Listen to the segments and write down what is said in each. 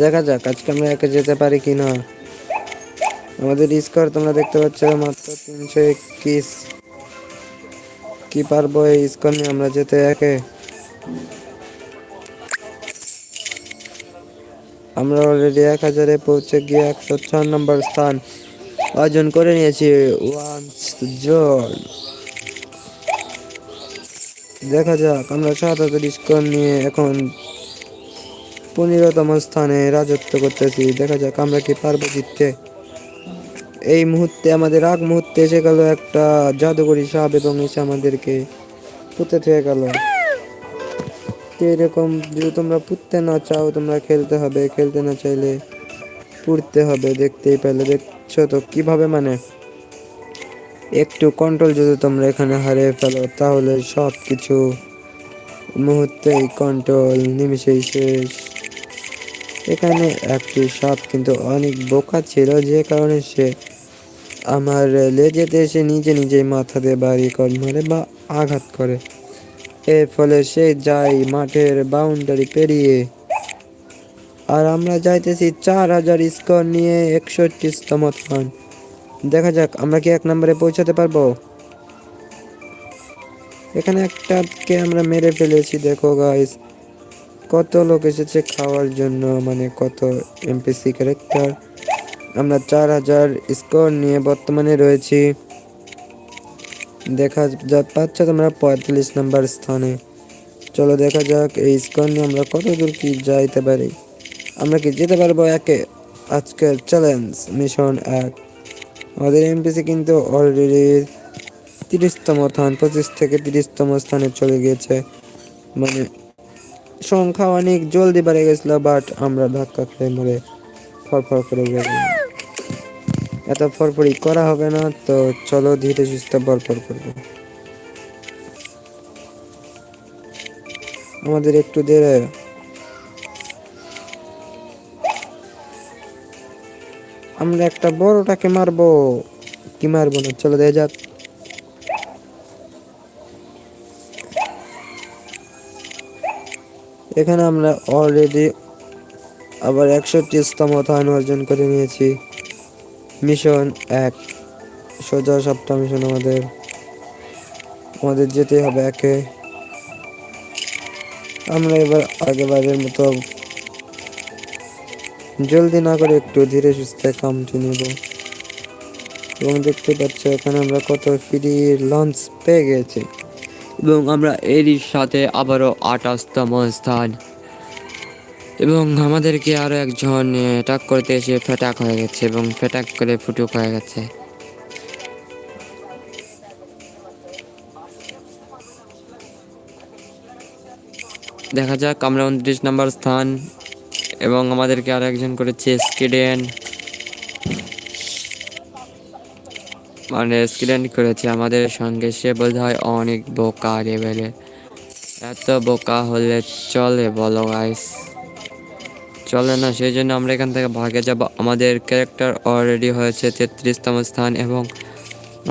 দেখা যাক, আজকে আমরা একে যেতে পারি কি না আমাদের স্কোর তোমরা দেখতে পাচ্ছ মাত্র তিনশো একিশ কি পারব এই স্কোর নিয়ে? আমরা যেতে একে। আমরা অলরেডি এক হাজারে পৌঁছে গিয়ে একশো ছয় নম্বর স্থান অর্জন করে নিয়েছি। ওয়ান্স জোর দেখা যাক, আমরা সাত হাজার স্কোর নিয়ে এখন পনেরোতম স্থানে রাজত্ব করতেছি। দেখা যাক আমরা কি পারব জিততে। এই মুহূর্তে আমাদের আগ মুহূর্তে এসে গেল একটা জাদুকরি সাপ এবং এসে আমাদেরকে পুঁতে থেকে গেল। এরকম যদি তোমরা পুঁততে না চাও, তোমরা খেলতে হবে। খেলতে না চাইলে পুড়তে হবে, দেখতেই পেলে। দেখছ তো কীভাবে মানে? একটু কন্ট্রোল যদি তোমরা এখানে হারিয়ে ফেলো, তাহলে সব কিছু মুহূর্তেই কন্ট্রোল নিমিশেই শেষ। এখানে একটি সাপ কিন্তু অনেক বোকা ছিল, যে কারণে সে আমার লেজেতে এসে নিজে নিজেই মাথা দিয়ে বাড়ি করে মারে বা আঘাত করে। এর ফলে সে যায় মাঠের বাউন্ডারি পেরিয়ে। আর আমরা যাইতেছি চার হাজার স্কোর নিয়ে একষট্টিতম স্থান। দেখা যাক, আমরা কি এক নম্বরে পৌঁছাতে পারব? এখানে একটাকে আমরা মেরে ফেলেছি, দেখো গাইস কত লোক এসেছে খাওয়ার জন্য মানে কত এমপিসি ক্যারেক্টার আমরা চার হাজার স্কোর নিয়ে বর্তমানে রয়েছি। দেখা যা পাচ্ছ তোমরা পঁয়তাল্লিশ নাম্বার স্থানে। চলো দেখা যাক, এই স্কোর নিয়ে আমরা কত দূর কি যাইতে পারি। আমরা কি যেতে পারব একে? আজকের চ্যালেঞ্জ মিশন এক। আমাদের এমপিসি কিন্তু অলরেডি তিরিশতম স্থান, পঁচিশ থেকে তিরিশতম স্থানে চলে গিয়েছে। মানে সংখ্যা অনেক জলদি বেড়ে গেছিল বাট আমরা ধাক্কা খেয়ে মরে ফরফর করে গেলাম। এত ফরফরি করা হবে না, তো চলো ধীরে সুস্থে ফরফর করব। আমাদের একটু দেরে। আমরা একটা বড়টাকে মারবো। কি মারবো না? চলো দেখা যাক। এখানে আমরা অলরেডি আবার একষট্টিতম স্থান অর্জন করে নিয়েছি। মিশন এক, সোজা সপ্তাহ মিশন আমাদের। আমাদের যেতে হবে একে। আমরা এবার আগেবারের মতো জলদি না করে একটু ধীরে সুস্থে কামটি নেব। এবং দেখতে পাচ্ছ এখানে আমরা কত ফ্রি লঞ্চ পেয়ে গেছি। এবং আমরা এরই সাথে আবারও আঠাশতম স্থান। এবং আমাদেরকে আরও একজন অ্যাটাক করতে এসে ফেটাক হয়ে গেছে এবং ফেটাক করে ফুটুক হয়ে গেছে। দেখা যাক, আমরা উনত্রিশ নম্বর স্থান এবং আমাদেরকে আরও একজন করেছে স্কিডেন মানে স্কিডেন্ট করেছে আমাদের সঙ্গে, সে বোধ হয় অনেক বোকা লেভেলে এত বোকা হলে চলে বলো গাইস চলে না, সেই জন্য আমরা এখান থেকে ভাগে যাব। আমাদের ক্যারেক্টার অলরেডি হয়েছে তেত্রিশতম স্থান এবং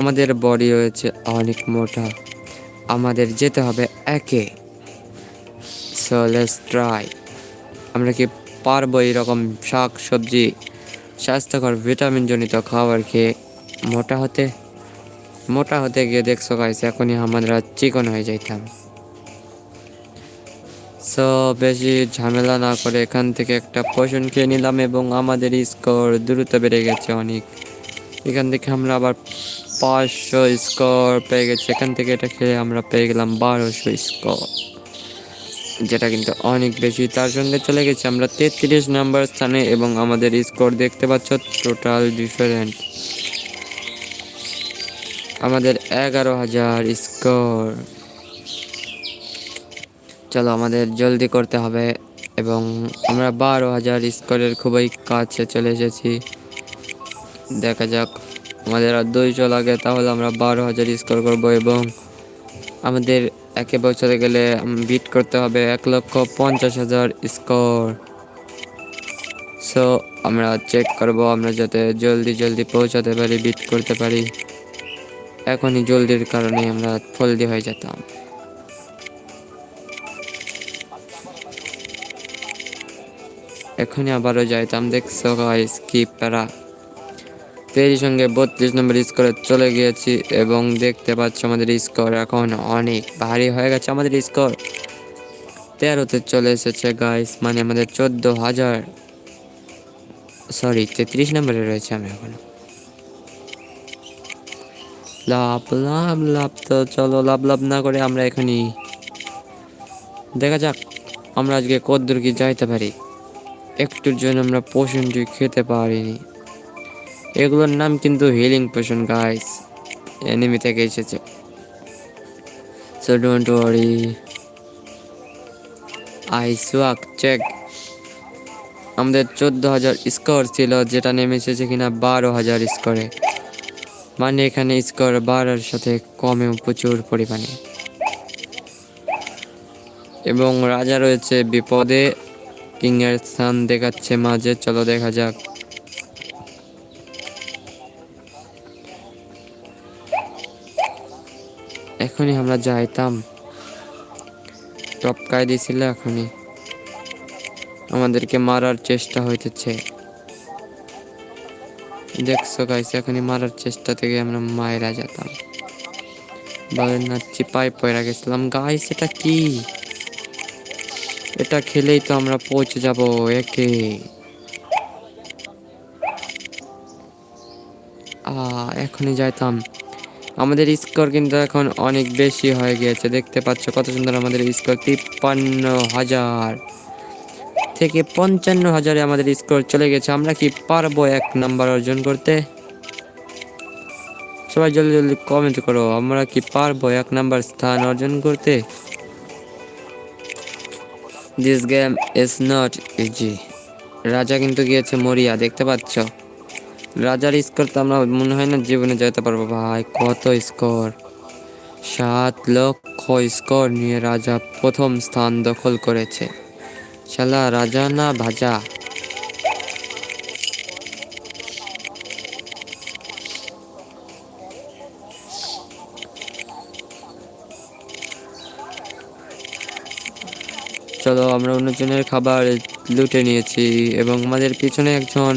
আমাদের বডি হয়েছে অনেক মোটা। আমাদের যেতে হবে একে। সো লেটস ট্রাই আমরা কি পারব এরকম শাক সবজি? স্বাস্থ্যকর ভিটামিন জনিত খাবার খেয়ে মোটা হতে মোটা হতে গিয়ে দেখছ গাইস এখনই আমরা চিকন হয়ে যাইতাম। সো বেশি ঝামেলা না করে এখান থেকে একটা পোষণ খেয়ে নিলাম এবং আমাদের স্কোর দ্রুত বেড়ে গেছে অনেক। এখান থেকে আমরা আবার পাঁচশো স্কোর পেয়ে গেছি। এখান থেকে এটা খেয়ে আমরা পেয়ে গেলাম বারোশো স্কোর যেটা কিন্তু অনেক বেশি। তার সঙ্গে চলে গেছি আমরা তেত্রিশ নাম্বার স্থানে এবং আমাদের স্কোর দেখতে পাচ্ছ টোটাল ডিফারেন্ট আমাদের এগারো হাজার স্কোর চলো, আমাদের জলদি করতে হবে এবং আমরা বারো হাজার স্কোরের খুবই কাছে চলে এসেছি। দেখা যাক, আমাদের আর দুই দুইশো লাগে তাহলে আমরা বারো হাজার স্কোর করব এবং আমাদের একে বছরে গেলে বিট করতে হবে এক লক্ষ পঞ্চাশ হাজার স্কোর সো আমরা চেক করব, আমরা যাতে জলদি জলদি পৌঁছাতে পারি বিট করতে পারি। এখনই জলদির কারণে আমরা ফলদি হয়ে যেতাম। এখনই আবারও যাইতাম, দেখছ গাইস কি প্যারা। তেরই সঙ্গে বত্রিশ নম্বর স্কোরে চলে গিয়েছি এবং দেখতে পাচ্ছ আমাদের স্কোর এখন অনেক ভারী হয়ে গেছে আমাদের স্কোর তেরোতে চলে এসেছে গাইস মানে আমাদের চোদ্দ হাজার সরি তেত্রিশ নম্বরে রয়েছে আমি এখন। লাভ লাভ লাভ তো চলো, লাভ লাভ না করে আমরা এখানেই। দেখা যাক, আমরা আজকে কদ্দূর কি যাইতে পারি। একটুর জন্য আমরা পোষণটি খেতে পারিনি। এগুলোর নাম কিন্তু হিলিং পোষণ গাইস এনিমি থেকে এসেছে। সো ডোন্ট ওয়ারি আই সুয়াক চেক আমাদের চোদ্দ হাজার স্কোর ছিল, যেটা নেমে এসেছে কিনা বারো হাজার স্কোরে মানে এখানে স্কোর বাড়ার সাথে কমেও প্রচুর পরিমাণে। এবং রাজা রয়েছে বিপদে কিং এর স্থান দেখাচ্ছে মাঝে, চলো দেখা যাক। এখনই আমরা যাইতাম। টপকায় দিছিল এখনই। আমাদেরকে মারার চেষ্টা হইতেছে। দেখছ গাইস এখনই মারার চেষ্টা থেকে আমরা মায়েরা যেতাম। বলেন না চিপাই পয়রা গেছিলাম। গাইস এটা কি? এটা খেলেই তো আমরা পৌঁছে যাব একে। আ, এখনই যাইতাম। আমাদের স্কোর কিন্তু এখন অনেক বেশি হয়ে গিয়েছে। দেখতে পাচ্ছ কত সুন্দর আমাদের স্কোর তিপ্পান্ন হাজার। থেকে পঞ্চান্ন হাজারে আমাদের স্কোর চলে গেছে। আমরা কি পারব এক নাম্বার অর্জন করতে? সবাই জলদি জলদি কমেন্ট করো, আমরা কি পারব এক নাম্বার স্থান অর্জন করতে? This game is not easy রাজা কিন্তু গিয়েছে মরিয়া, দেখতে পাচ্ছ? রাজার স্কোর তো আমরা মনে হয় না জীবনে যেতে পারব। ভাই, কত স্কোর সাত লক্ষ স্কোর নিয়ে রাজা প্রথম স্থান দখল করেছে। শালা রাজা না ভাজা? চলো, আমরা অন্যজনের খাবার লুটে নিয়েছি এবং আমাদের পিছনে একজন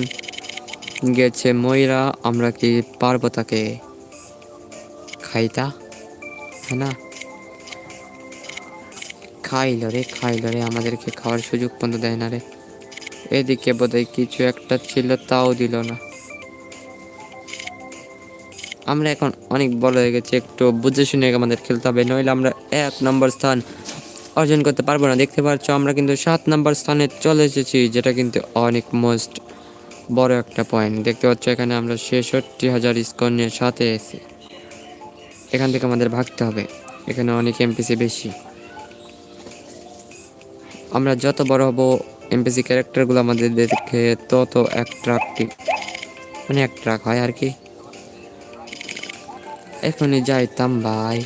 গেছে ময়রা, আমরা কি পারব তাকে? খাইতা? হ্যাঁ না? খাইলো রে খাইলো রে, আমাদেরকে খাওয়ার সুযোগ পর্যন্ত দেয় না রে। এদিকে বোধহয় কিছু একটা ছিল, তাও দিল না। আমরা এখন অনেক বড় হয়ে গেছি, একটু বুঝে শুনে আমাদের খেলতে হবে, নইলে আমরা এক নম্বর স্থান অর্জন করতে পারব না। দেখতে পাচ্ছ, আমরা কিন্তু সাত নম্বর স্থানে চলে এসেছি, যেটা কিন্তু অনেক মোস্ট বড় একটা পয়েন্ট দেখতে পাচ্ছ, এখানে আমরা ছেষট্টি হাজার স্কোর নিয়ে সাথে এসেছি এখান থেকে আমাদের ভাগতে হবে। এখানে অনেক এমপিসি বেশি। আমরা যত বড় হব এমপিসি ক্যারেক্টারগুলো আমাদের দেখে তত এক অ্যাট্রাকটিভ মানে অ্যাট্রাক হয় আর কি। এখনই যাইতাম ভাই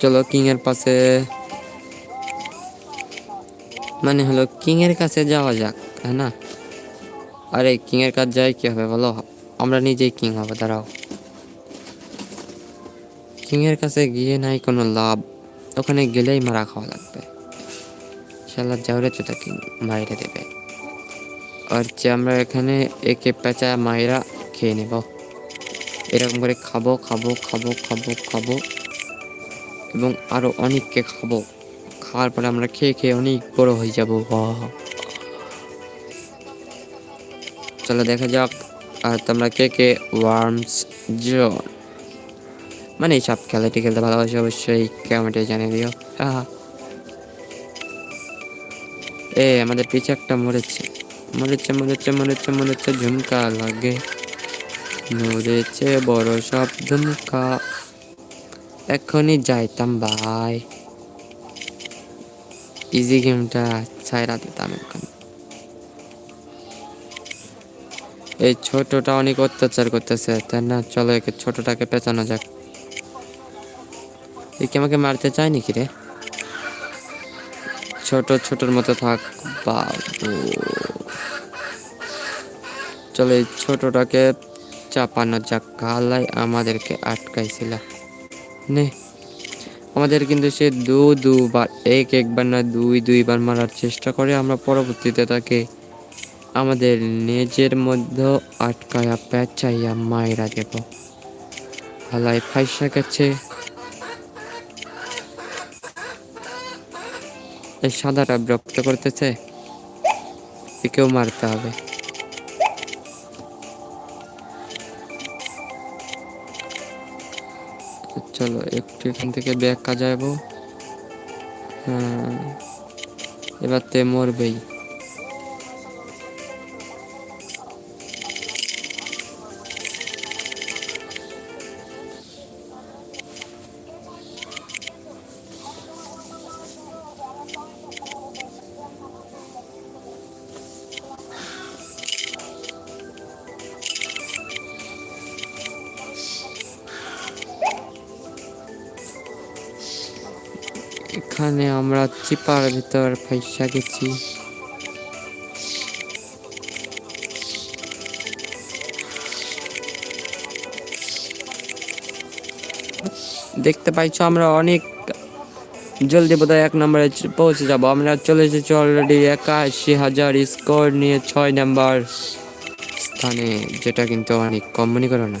চলো কিং এর পাশে। মানে হলো কিং এর কাছে যাওয়া যাক হ্যাঁ না? আরে কিং এর কাছে যাই কি হবে বলো? আমরা নিজেই কিং হব, দাঁড়াও। কিং এর কাছে গিয়ে নাই কোনো লাভ। ওখানে গেলেই মারা খাওয়া লাগবে। শালা যাওরে চোতা কিং মাইরে দেবে। আর যে আমরা এখানে একে পেঁচা মায়েরা খেয়ে নেব। এরকম করে খাব খাব খাব খাব খাব এবং আরও অনেককে খাব। খাওয়ার পরে আমরা খেয়ে খেয়ে অনেক বড় হয়ে যাব। চলো দেখা যাক, আর তোমরা কে কে ওয়ার্মস জোন। মানে এইসব খেলাটি খেলতে ভালোবাসি, অবশ্যই কমেন্টে জানিয়ে দিও। এ, আমাদের পিছে একটা মরেছে মরেছে মরেছে মরেছে মরেছে ঝুমকা লাগে। মরেছে বড় সব ঝুমকা। এখনই যাইতাম, ভাই। ইজি গেমটা ছাইরা দিতাম এখন এই ছোটটা অনেক অত্যাচার করতেছে, তাই না? চলো একে ছোটটাকে পেঁচানো যাক। এ কি আমাকে মারতে চায় নাকি রে? ছোট, ছোটর মতো থাক, বাবু। চলো এই ছোটটাকে চাপানো যাক। গালাই আমাদেরকে আটকাইছিল। নে। আমাদের কিন্তু সে দু, দুবার, এক, একবার না, দুই, দুইবার মারার চেষ্টা করে। আমরা পরবর্তীতে তাকে আমাদের নিজের মধ্যে আটকায়া পেঁচাইয়া মায়েরা দেব। হালাই ফাইসা গেছে এই সাদাটা বিরক্ত করতেছে, একেও মারতে হবে। চলো, একটু এখান থেকে ব্যাগ কাজাবো। হ্যাঁ এবার তে মরবেই। এখানে আমরা চিপার ভিতর ফাইসা গেছি। দেখতে পাইছো, আমরা অনেক জলদি বোধহয় এক নম্বরে পৌঁছে যাব। আমরা চলে এসেছি অলরেডি একাশি হাজার স্কোর নিয়ে ছয় নাম্বার স্থানে, যেটা কিন্তু অনেক কম, মনে করো না।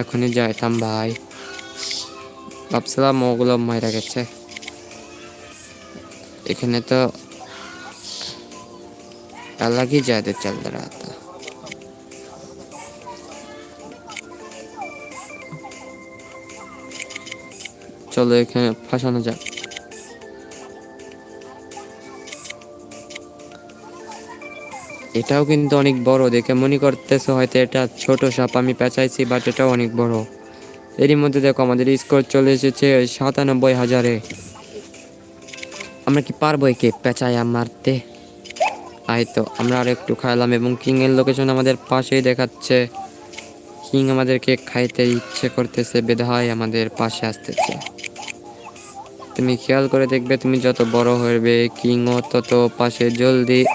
এখনই যাইতাম ভাই ভাবছিলাম ওগুলো মাইরা গেছে এখানে তো अलग ही ज्यादा चल रहा था চলো এখানে ফাঁসানো যাক এটাও কিন্তু অনেক বড়, দেখে মনে করতেছে হয়তো এটা ছোট সাপ, আমি পেঁচাইছি বাট এটাও অনেক বড়। এরই মধ্যে দেখো, আমাদের স্কোর চলে এসেছে সাতানব্বই হাজারে। আমরা কি পারব একে পেঁচায়া মারতে? আই তো, আমরা আর একটু খাইলাম, এবং কিং এর লোকেশন আমাদের পাশেই দেখাচ্ছে। কিং আমাদেরকে খাইতে ইচ্ছে করতেছে, বেধায় আমাদের পাশে আসতেছে। তুমি খেয়াল করে দেখবে, তুমি যত বড় হবে কিংও তত পাশে জলদি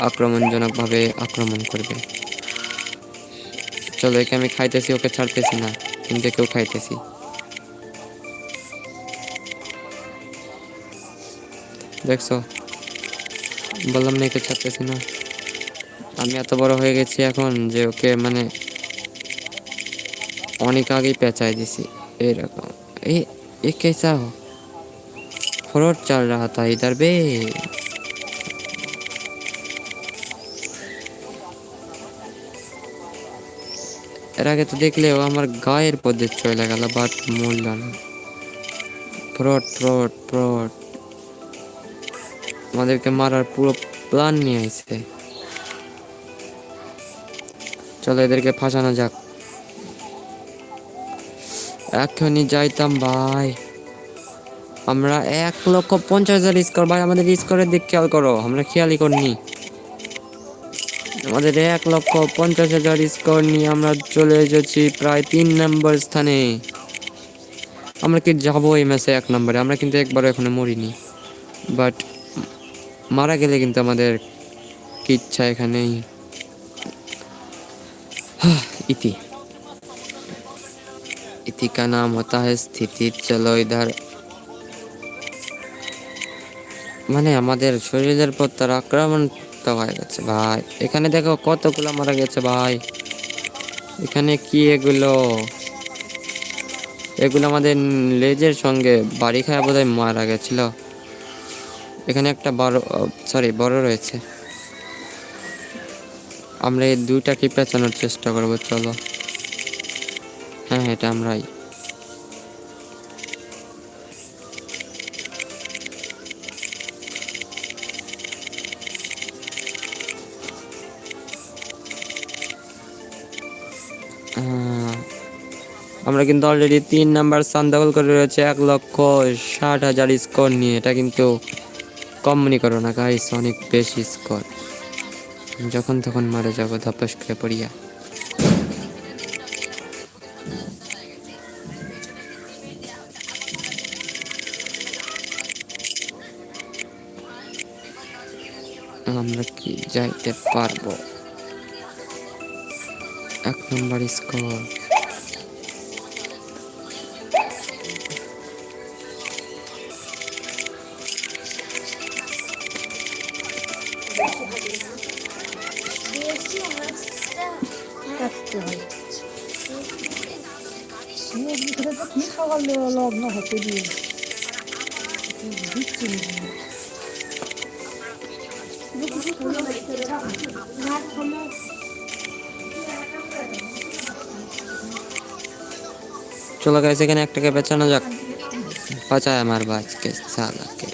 আক্রমণজনকভাবে আক্রমণ করবে চলো একে আমি খাইতেছি ওকে ছাড়তেছি না কিন্তু কেউ খাইতেছি দেখছো বললাম না একে ছাড়তেছি না আমি এত বড় হয়ে গেছি এখন যে ওকে মানে অনেক আগেই পেঁচাই দিছি এরকম ए ये कैसा हो फ्रॉड चल रहा था इधर बे এর আগে তো দেখলে ও আমার গায়ের পথে চলে গেল বাট মরল না। ফ্রড ফ্রড ফ্রড আমাদেরকে মারার পুরো প্ল্যান নিয়ে আইছে। চলো এদেরকে ফাঁসানো যাক। এখনই যাইতাম ভাই। আমরা এক লক্ষ পঞ্চাশ হাজার স্কোর ভাই, আমাদের স্কোরের দিক খেয়াল করো, আমরা খেয়ালই করিনি। আমাদের এক লক্ষ পঞ্চাশ হাজার স্কোর নিয়ে আমরা চলে এসেছি প্রায় তিন নম্বর স্থানে আমরা কি যাবো এই ম্যাচে এক নম্বরে আমরা কিন্তু একবারও এখনো মরিনি বাট মারা গেলে কিন্তু আমাদের কি ইচ্ছা এখানেই হাহ, ইতি इति का नाम होता है स्थिति चलो इधर মানে আমাদের শরীরের পর তার আক্রমণ তো হয়ে গেছে, ভাই। এখানে দেখো কতগুলো মারা গেছে, ভাই। এখানে কি এগুলো? এগুলো আমাদের লেজের সঙ্গে বাড়ি খায় বোধহয় মারা গেছিল। এখানে একটা বড় সরি বড় রয়েছে। আমরা এই দুইটাকে পেঁচানোর চেষ্টা করব, চলো। হ্যাঁ এটা আমরাই। আমরা কিন্তু অলরেডি তিন নাম্বার স্থান দখল করে রয়েছে এক লক্ষ ষাট হাজার স্কোর নিয়ে। এটা কিন্তু কম মনে করো না গাইস অনেক বেশি স্কোর যখন তখন মারা যাব, ধপাস করে পড়িয়া। আমরা কি যাইতে পারব? এক নম্বর স্কোর লগ্ন হতে দিয়ে দিচ্ছি চলো গাইস এখানে একটাকে বেচানো যাক বাঁচায় আমার বাজকে সালাকে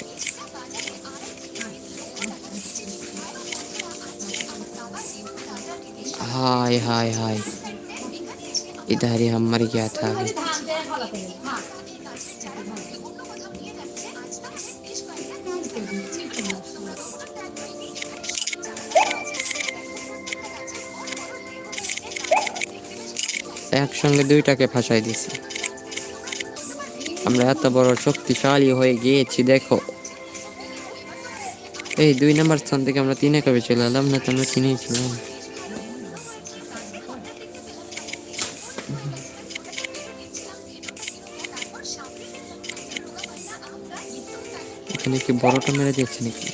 हाय हाय हाय इधर ही हम मर गया था अभी একসঙ্গে দুইটাকে ফাঁসাই দিছি। আমরা এত বড় শক্তিশালী হয়ে গিয়েছি, দেখো। এই দুই নাম্বার স্থান থেকে আমরা তিনে কবে চলে এলাম? না তো আমরা তিনেই ছিলাম এখানে কি বড়টা মেরে দিয়েছে নাকি?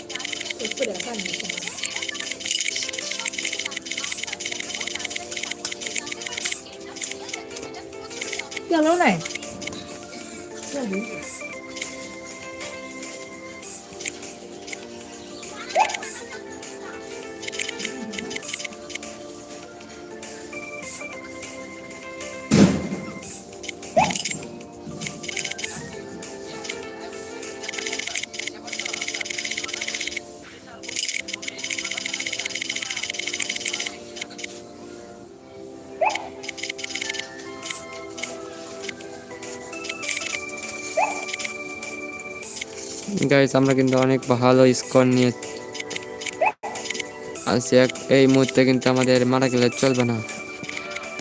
গাইস আমরা কিন্তু অনেক ভালো স্কোর নিয়ে আছি। এক এই মুহূর্তে কিন্তু আমাদের মারা গেলে চলবে না।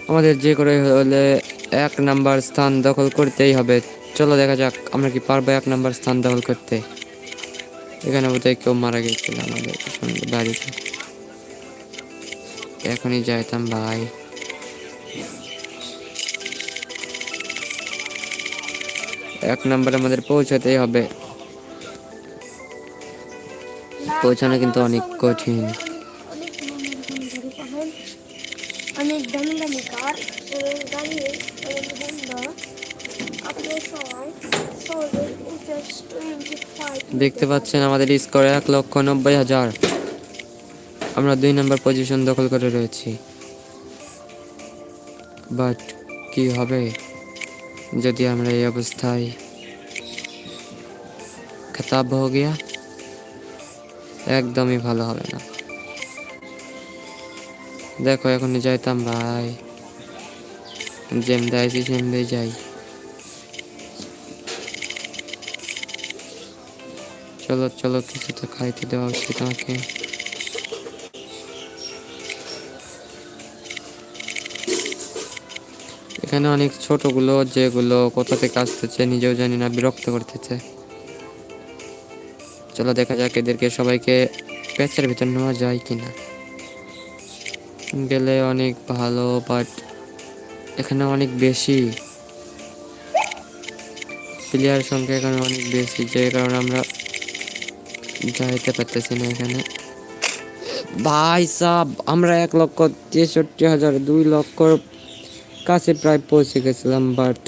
আমাদের যে করে হলে এক নাম্বার স্থান দখল করতেই হবে। চলো দেখা যাক, আমরা কি পারব এক নাম্বার স্থান দখল করতে? এখানে বোধহয় কেউ মারা গেছিল আমাদের বাড়িতে। এখনই যাইতাম ভাই। এক নাম্বার আমাদের পৌঁছাতেই হবে। পৌঁছানো কিন্তু অনেক কঠিন। দেখতে পাচ্ছেন আমাদের স্কোর এক লক্ষ নব্বই হাজার। আমরা দুই নম্বর পজিশন দখল করে রয়েছি। বাট কি হবে যদি আমরা এই অবস্থায় খেতাব হয়ে গিয়া একদমই ভালো হবে না। দেখো, এখনই যাইতাম, ভাই। যেম দেয়ছি সেম দিয়ে যাই। চলো চলো, কিছু তো খাইতে দেওয়া উচিত আমাকে। এখানে অনেক ছোটগুলো, যেগুলো কোথা থেকে আসতেছে, নিজেও জানি না, বিরক্ত করতেছে। চলো দেখা যাক এদেরকে সবাইকে প্যাচের ভিতর নেওয়া যায় কিনা। গেলে অনেক ভালো বাট এখানে অনেক বেশি। প্লেয়ার সংখ্যা এখানে অনেক বেশি, যে কারণে আমরা যাইতে পারতেছি না এখানে। ভাই সাব, আমরা এক লক্ষ তেষট্টি হাজার দুই লক্ষর কাছে প্রায় পৌঁছে গেছিলাম বাট